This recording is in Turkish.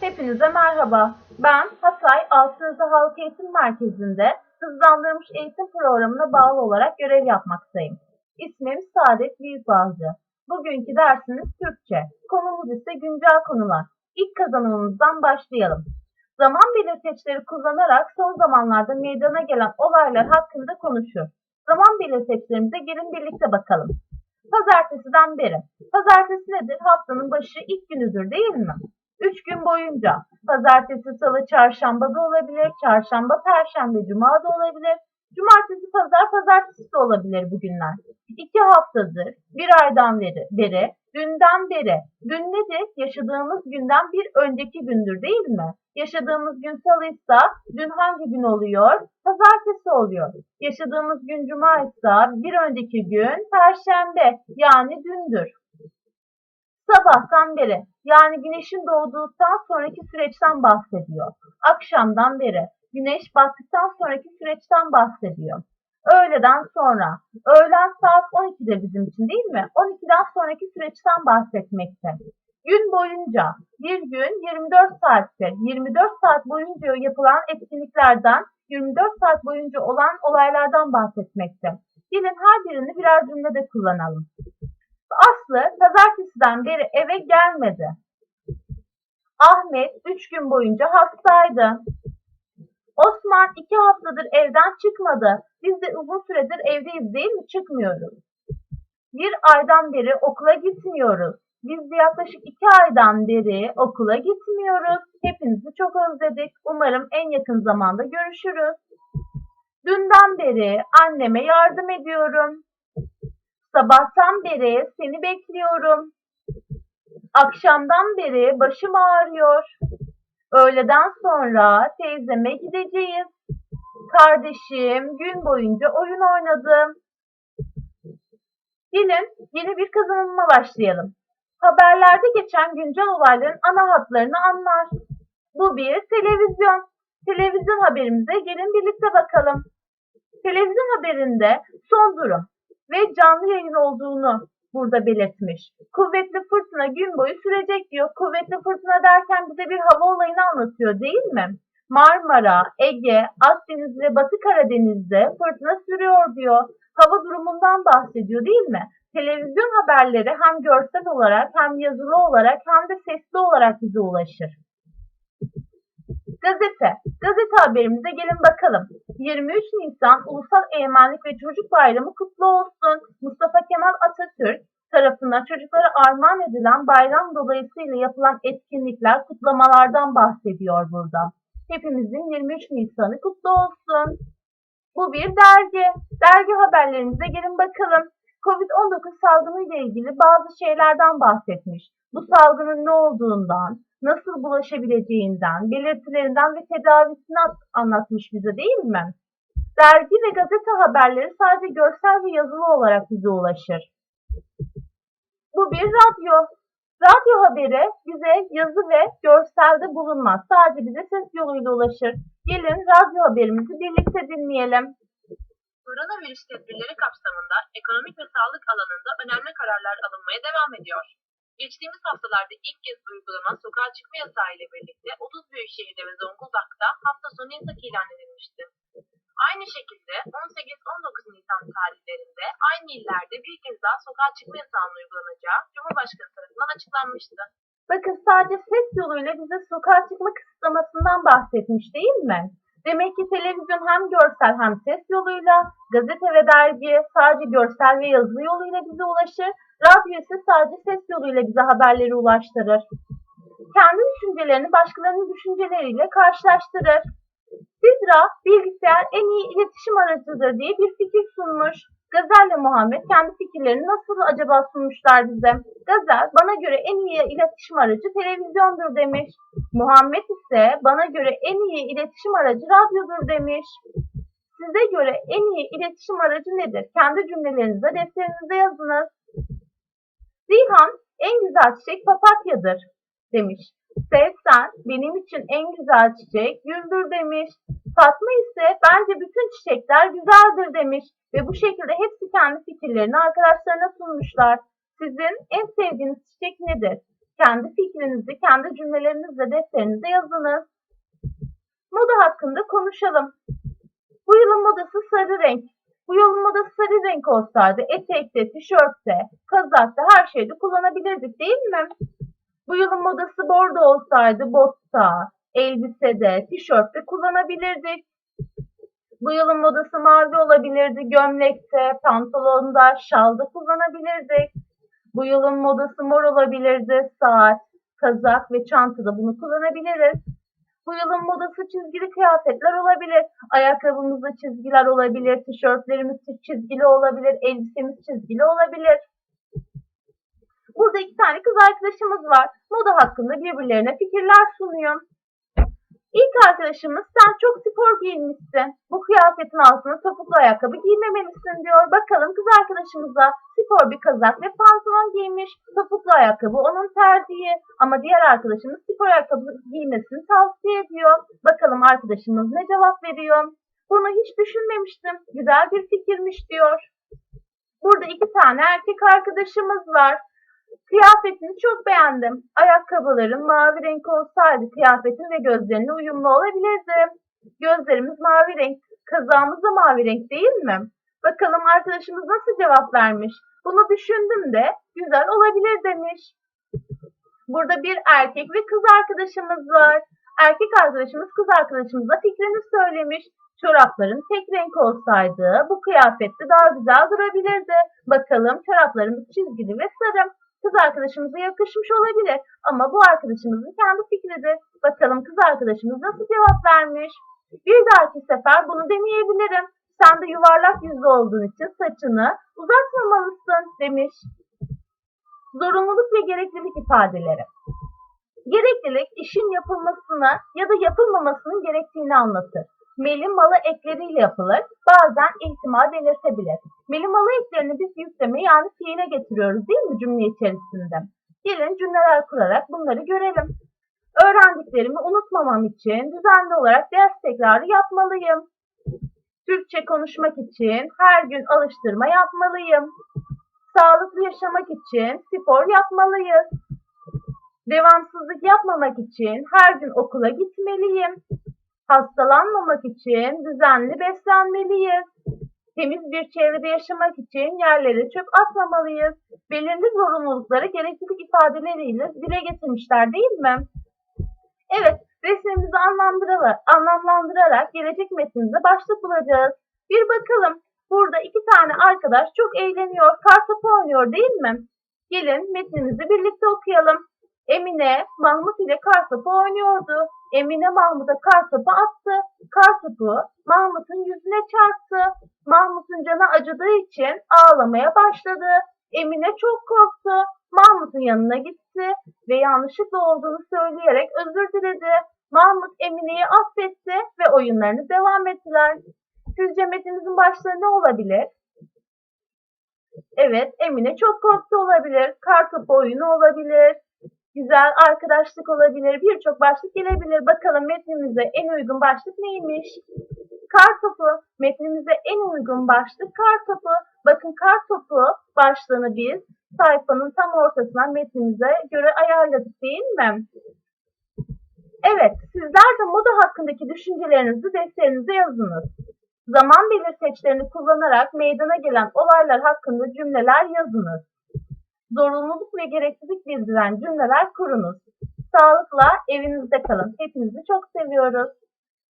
Hepinize merhaba. Ben Hatay Altıözü Halk Eğitim Merkezi'nde hızlandırılmış eğitim programına bağlı olarak görev yapmaktayım. İsmim Saadet Büyükbağcı. Bugünkü dersimiz Türkçe. Konumuz ise güncel konular. İlk kazanımımızdan başlayalım. Zaman belirteçleri kullanarak son zamanlarda meydana gelen olaylar hakkında konuşur. Zaman belirteçlerimize gelin birlikte bakalım. Pazartesiden beri. Pazartesi nedir? Haftanın başı ilk günüdür değil mi? Üç gün boyunca. Pazartesi, salı, çarşamba da olabilir. Çarşamba, perşembe, cuma da olabilir. Cumartesi, pazar, pazartesi de olabilir bu günler. İki haftadır, bir aydan beri, beri, dünden beri. Dün nedir? Yaşadığımız günden bir önceki gündür değil mi? Yaşadığımız gün salıysa dün hangi gün oluyor? Pazartesi oluyor. Yaşadığımız gün cumaysa bir önceki gün perşembe yani dündür. Sabahtan beri yani güneşin doğduktan sonraki süreçten bahsediyor. Akşamdan beri güneş battıktan sonraki süreçten bahsediyor. Öğleden sonra, öğlen saat 12'de bizim için değil mi? 12'den sonraki süreçten bahsetmekte. Gün boyunca, bir gün 24 saattir. 24 saat boyunca yapılan etkinliklerden, 24 saat boyunca olan olaylardan bahsetmekte. Gelin her birini birer cümlede kullanalım. Aslı pazartesiden beri eve gelmedi. Ahmet üç gün boyunca hastaydı. Osman iki haftadır evden çıkmadı. Biz de uzun süredir evdeyiz değil mi? Çıkmıyoruz. Bir aydan beri okula gitmiyoruz. Biz de yaklaşık iki aydan beri okula gitmiyoruz. Hepinizi çok özledik. Umarım en yakın zamanda görüşürüz. Dünden beri anneme yardım ediyorum. Sabahtan beri seni bekliyorum. Akşamdan beri başım ağrıyor. Öğleden sonra teyzeme gideceğiz. Kardeşim gün boyunca oyun oynadı. Gelin yeni bir kazanımına başlayalım. Haberlerde geçen güncel olayların ana hatlarını anlar. Bu bir televizyon. Televizyon haberimize gelin birlikte bakalım. Televizyon haberinde son durum ve canlı yayın olduğunu burada belirtmiş. Kuvvetli fırtına gün boyu sürecek diyor. Kuvvetli fırtına derken bize bir hava olayını anlatıyor değil mi? Marmara, Ege, Akdeniz ve Batı Karadeniz'de fırtına sürüyor diyor. Hava durumundan bahsediyor değil mi? Televizyon haberleri hem görsel olarak hem yazılı olarak hem de sesli olarak bize ulaşır. Gazete. Gazete haberimize gelin bakalım. 23 Nisan Ulusal Eğmenlik ve Çocuk Bayramı kutlu olsun. Mustafa Kemal Atatürk tarafından çocuklara armağan edilen bayram dolayısıyla yapılan etkinlikler, kutlamalardan bahsediyor burada. Hepimizin 23 Nisan'ı kutlu olsun. Bu bir dergi. Dergi haberlerimize gelin bakalım. Covid-19 salgını ile ilgili bazı şeylerden bahsetmiş. Bu salgının ne olduğundan, nasıl bulaşabileceğinden, belirtilerinden ve tedavisini anlatmış bize değil mi? Dergi ve gazete haberleri sadece görsel ve yazılı olarak bize ulaşır. Bu bir radyo. Radyo haberi bize yazı ve görselde bulunmaz. Sadece bize ses yoluyla ulaşır. Gelin radyo haberimizi birlikte dinleyelim. Koronavirüs tedbirleri kapsamında ekonomik ve sağlık alanında önemli kararlar alınmaya devam ediyor. Geçtiğimiz haftalarda ilk kez uygulanan sokağa çıkma yasağı ile birlikte 30 büyük şehirde ve Zonguldak'ta hafta sonu yasak ilan edilmişti. Aynı şekilde 18-19 Nisan tarihlerinde aynı illerde bir kez daha sokağa çıkma yasağının uygulanacağı Cumhurbaşkanı tarafından açıklanmıştı. Bakın sadece ses yoluyla bize sokağa çıkma kısıtlamasından bahsetmiş değil mi? Demek ki televizyon hem görsel hem ses yoluyla, gazete ve dergi sadece görsel ve yazılı yoluyla bize ulaşır, radyo ise sadece ses yoluyla bize haberleri ulaştırır. Kendi düşüncelerini başkalarının düşünceleriyle karşılaştırır. Sidra, bilgisayar en iyi iletişim aracıdır diye bir fikir sunmuş. Gazel ile Muhammed kendi fikirlerini nasıl acaba sunmuşlar bize? Gazel, bana göre en iyi iletişim aracı televizyondur demiş. Muhammed ise bana göre en iyi iletişim aracı radyodur demiş. Size göre en iyi iletişim aracı nedir? Kendi cümlelerinize defterinize yazınız. Zihan, en güzel çiçek papatyadır demiş. Sevsen, benim için en güzel çiçek güldür demiş. Fatma ise bence bütün çiçekler güzeldir demiş ve bu şekilde hepsi kendi fikirlerini arkadaşlarına sunmuşlar. Sizin en sevdiğiniz çiçek nedir? Kendi fikrinizi, kendi cümlelerinizle defterinize yazınız. Moda hakkında konuşalım. Bu yılın modası sarı renk. Bu modası sarı renk olsaydı etekte, tişörtte, kazakta her şeyde kullanabilirdik değil mi? Bu yılın modası bordo olsaydı botta, elbisede, tişörtte kullanabilirdik. Bu yılın modası mavi olabilirdi. Gömlekte, pantolonda, şalda kullanabilirdik. Bu yılın modası mor olabilirdi. Saat, kazak ve çantada bunu kullanabiliriz. Bu yılın modası çizgili kıyafetler olabilir. Ayakkabımızda çizgiler olabilir. Tişörtlerimiz çizgili olabilir. Elbisemiz çizgili olabilir. Burada iki tane kız arkadaşımız var. Moda hakkında birbirlerine fikirler sunuyor. İlk arkadaşımız sen çok spor giyinmişsin. Bu kıyafetin altına topuklu ayakkabı giymemelisin diyor. Bakalım kız arkadaşımıza spor bir kazak ve pantolon giymiş. Topuklu ayakkabı onun tercihi. Ama diğer arkadaşımız spor ayakkabı giymesini tavsiye ediyor. Bakalım arkadaşımız ne cevap veriyor. Bunu hiç düşünmemiştim. Güzel bir fikirmiş diyor. Burada iki tane erkek arkadaşımız var. Kıyafetini çok beğendim. Ayakkabıların mavi renk olsaydı kıyafetin ve gözlerine uyumlu olabilirdi. Gözlerimiz mavi renk, kazağımız da mavi renk değil mi? Bakalım arkadaşımız nasıl cevap vermiş. Bunu düşündüm de güzel olabilir demiş. Burada bir erkek ve kız arkadaşımız var. Erkek arkadaşımız kız arkadaşımıza fikrini söylemiş. Çorapların tek renk olsaydı bu kıyafette daha güzel durabilirdi. Bakalım çoraplarımız çizgili ve sarı. Kız arkadaşımıza yakışmış olabilir ama bu arkadaşımızın kendi fikridir. Bakalım kız arkadaşımız nasıl cevap vermiş. Bir dahaki sefer bunu deneyebilirim. Sen de yuvarlak yüzlü olduğun için saçını uzatmamalısın demiş. Zorunluluk ve gereklilik ifadeleri. Gereklilik işin yapılmasını ya da yapılmamasının gerektiğini anlatır. Meli malı ekleriyle yapılır. Bazen ihtimal belirtebilir. Meli malı eklerini biz yükleme yani fiile getiriyoruz değil mi cümle içerisinde? Gelin cümleler kurarak bunları görelim. Öğrendiklerimi unutmamam için düzenli olarak ders tekrarı yapmalıyım. Türkçe konuşmak için her gün alıştırma yapmalıyım. Sağlıklı yaşamak için spor yapmalıyız. Devamsızlık yapmamak için her gün okula gitmeliyim. Hastalanmamak için düzenli beslenmeliyiz. Temiz bir çevrede yaşamak için yerlere çöp atmamalıyız. Belirli zorunlulukları gereklilik ifadeleriyle dile getirmişler değil mi? Evet, resmimizi anlamlandırarak, anlamlandırarak gelecek metnimize başlık bulacağız. Bir bakalım. Burada iki tane arkadaş çok eğleniyor, kartopu oynuyor değil mi? Gelin metnimizi birlikte okuyalım. Emine, Mahmut ile kartopu oynuyordu. Emine Mahmut'a kartopu attı. Kartopu Mahmut'un yüzüne çarptı. Mahmut'un canı acıdığı için ağlamaya başladı. Emine çok korktu. Mahmut'un yanına gitti ve yanlışlıkla olduğunu söyleyerek özür diledi. Mahmut Emine'yi affetti ve oyunlarını devam ettiler. Sizce metninizin başlığı ne olabilir? Evet, Emine çok korktu olabilir. Kartopu oyunu olabilir. Güzel arkadaşlık olabilir. Birçok başlık gelebilir. Bakalım metnimize en uygun başlık neymiş? Kartopu. Metnimize en uygun başlık kartopu. Bakın kartopu başlığını biz sayfanın tam ortasına metnimize göre ayarladık değil mi? Evet, sizler de moda hakkındaki düşüncelerinizi defterinize yazınız. Zaman belirteçlerini kullanarak meydana gelen olaylar hakkında cümleler yazınız. Zorunluluk ve gereklilik bildiren cümleler kurunuz. Sağlıkla evinizde kalın. Hepinizi çok seviyoruz.